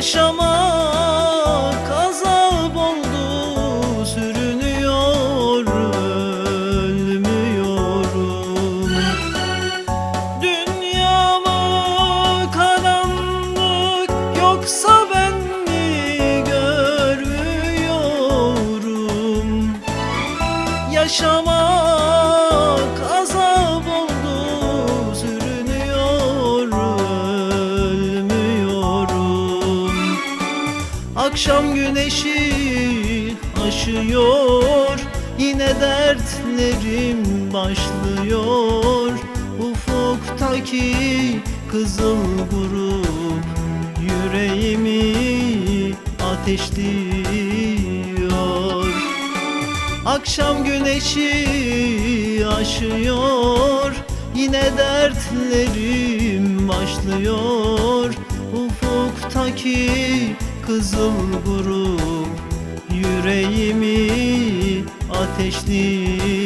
Yaşamak azap oldu Sürünüyor ölmüyorum. Dünya mı karanlık Yoksa ben mi görmüyorum? Yaşamak Akşam güneşi aşıyor Yine dertlerim başlıyor. Ufuktaki kızıl grup Yüreğimi ateşliyor. Akşam güneşi aşıyor Yine dertlerim başlıyor. Ufuktaki kızıl grup Yüreğimi ateşliyor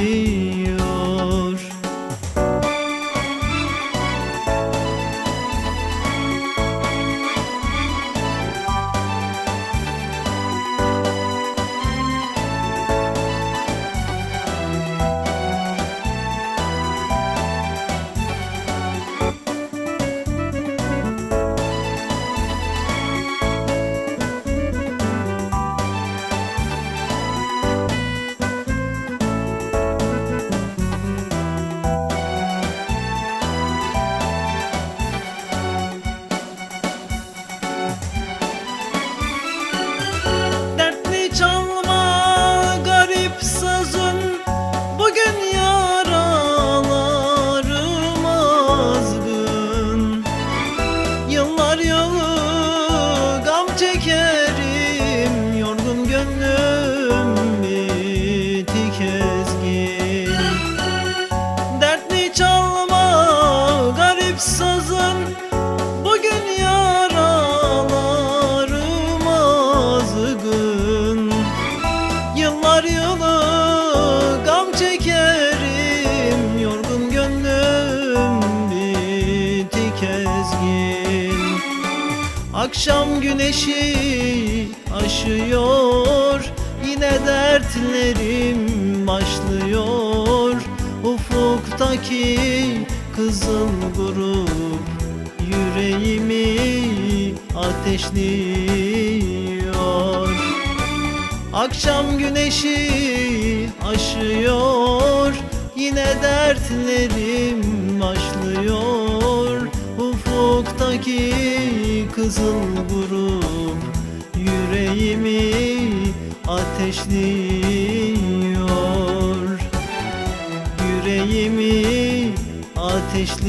Akşam güneşi aşıyor. Yine dertlerim başlıyor. Ufuktaki kızıl grup Yüreğimi ateşliyor. Akşam güneşi aşıyor. Yine dertlerim başlıyor. Ufuktaki kızıl grup Yüreğimi ateşliyor. Yüreğimi ateşliyor.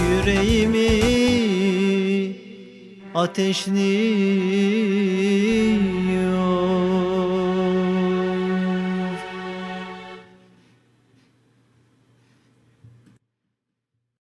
Yüreğimi ateşliyor